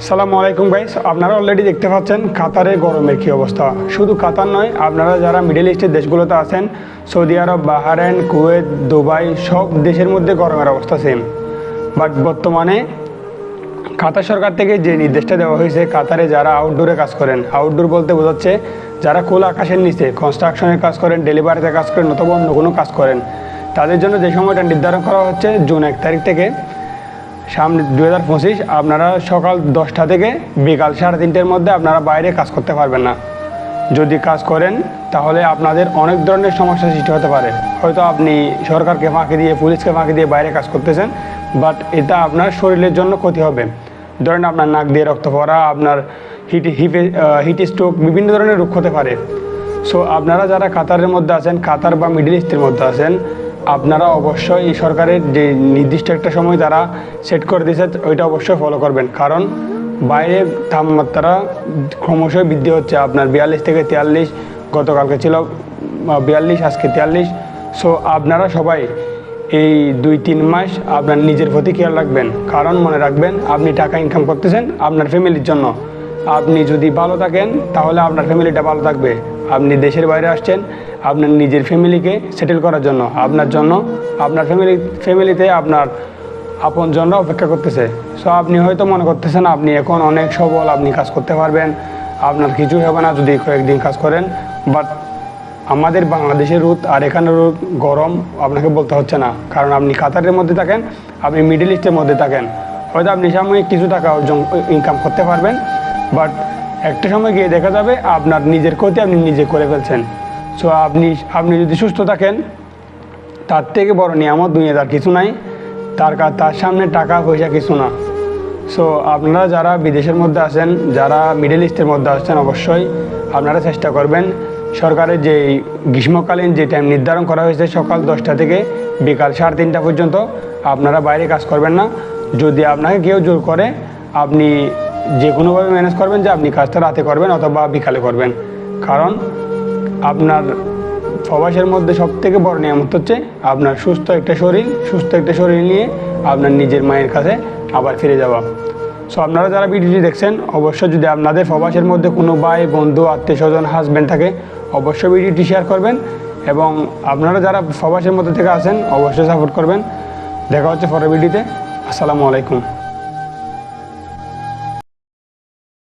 আসসালামু আলাইকুম ভাই আপনারা অলরেডি দেখতে পাচ্ছেন কাতারে গরমের কী অবস্থা। শুধু কাতার নয়, আপনারা যারা মিডল ইস্টের দেশগুলোতে আছেন Saudi Arab Bahrain Kuwait Dubai সব দেশের মধ্যে গরমের অবস্থা সেম বাট বর্তমানে কাতার সরকার থেকে যে নির্দেশটা দেওয়া হয়েছে, কাতারে যারা আউটডোরে কাজ করেন আউটডোর বলতে বোঝাচ্ছে যারা খোলা আকাশের নিচে কনস্ট্রাকশনের কাজ করেন ডেলিভারিতে কাজ করেন অথবা অন্য কোনো কাজ করেন, তাদের জন্য যে সময়টা নির্ধারণ করা হচ্ছে জুন এক তারিখ থেকে। সামনে দু হাজার পঁচিশ আপনারা সকাল দশটা থেকে বিকাল সাড়ে তিনটের মধ্যে আপনারা বাইরে কাজ করতে পারবেন না। যদি কাজ করেন, তাহলে আপনাদের অনেক ধরনের সমস্যা সৃষ্টি হতে পারে। হয়তো আপনি সরকারকে ফাঁকি দিয়ে, পুলিশকে ফাঁকি দিয়ে বাইরে কাজ করতেছেন বাট এটা আপনার শরীরের জন্য ক্ষতি হবে। ধরেন আপনার নাক দিয়ে রক্ত পড়া, আপনার হিট, হিপে হিট স্ট্রোক বিভিন্ন ধরনের রোগ হতে পারে। সো আপনারা যারা কাতারের মধ্যে আছেন, কাতার বা মিডল ইস্টের মধ্যে আছেন আপনারা অবশ্যই এই সরকারের যে নির্দিষ্ট একটা সময় তারা সেট করে দিয়েছে, ওইটা অবশ্যই ফলো করবেন। কারণ বাইরে তাপমাত্রা ক্রমশই বৃদ্ধি হচ্ছে। আপনার বিয়াল্লিশ থেকে তিয়াল্লিশ, গতকালকে ছিল বিয়াল্লিশ, আজকে তিয়াল্লিশ। সো আপনারা সবাই এই দুই তিন মাস আপনার নিজের প্রতি খেয়াল রাখবেন। কারণ মনে রাখবেন, আপনি টাকা ইনকাম করতেছেন আপনার ফ্যামিলির জন্য। আপনি যদি ভালো থাকেন, তাহলে আপনার ফ্যামিলিটা ভালো থাকবে। আপনি দেশের বাইরে আসছেন আপনার নিজের ফ্যামিলিকে সেটেল করার জন্য, আপনার জন্য, আপনার ফ্যামিলি ফ্যামিলিতে আপনার আপন আপনজনরা অপেক্ষা করতেছে। সো আপনি হয়তো মনে করতেছেন, আপনি এখন অনেক সবল, আপনি কাজ করতে পারবেন, আপনার কিছুই হবে না যদি কয়েকদিন কাজ করেন বাট আমাদের বাংলাদেশের রুট আর এখানের রুট গরম আপনাকে বলতে হচ্ছে না। কারণ আপনি কাতারের মধ্যে থাকেন, আপনি মিডল ইস্টের মধ্যে থাকেন। হয়তো আপনি সাময়িক কিছু টাকা অর্জন ইনকাম করতে পারবেন বাট একটা সময় গিয়ে দেখা যাবে আপনার নিজের ক্ষতি আপনি নিজে করে ফেলছেন। সো আপনি আপনি যদি সুস্থ থাকেন, তার থেকে বড় নিয়ামত দুনিয়াদার কিছু নাই। তার তার সামনে টাকা পয়সা কিছু না। সো আপনারা যারা বিদেশের মধ্যে আছেন, যারা মিডল ইস্টের মধ্যে আসছেন অবশ্যই আপনারা চেষ্টা করবেন সরকারের যে গ্রীষ্মকালীন যে টাইম নির্ধারণ করা হয়েছে সকাল দশটা থেকে বিকাল সাড়ে তিনটা পর্যন্ত, আপনারা বাইরে কাজ করবেন না। যদি আপনাকে কেউ জোর করে, আপনি যে কোনোভাবে ম্যানেজ করবেন যে আপনি কাজটা রাতে করবেন অথবা বিকালে করবেন। কারণ আপনার প্রবাসের মধ্যে সব থেকে বড় নিয়ামত হচ্ছে আপনার সুস্থ একটা শরীর, সুস্থ একটা শরীর নিয়ে আপনার নিজের মায়ের কাছে আবার ফিরে যাওয়া। সো আপনারা যারা ভিডিওটি দেখছেন, অবশ্যই যদি আপনাদের প্রবাসের মধ্যে কোনো ভাই, বন্ধু, আত্মীয় স্বজন হাজব্যান্ড থাকে, অবশ্যই ভিডিওটি শেয়ার করবেন এবং আপনারা যারা প্রবাসের মধ্যে থেকে আছেন, অবশ্যই সাপোর্ট করবেন। দেখা হচ্ছে পরের ভিডিওতে। আসসালামু আলাইকুম।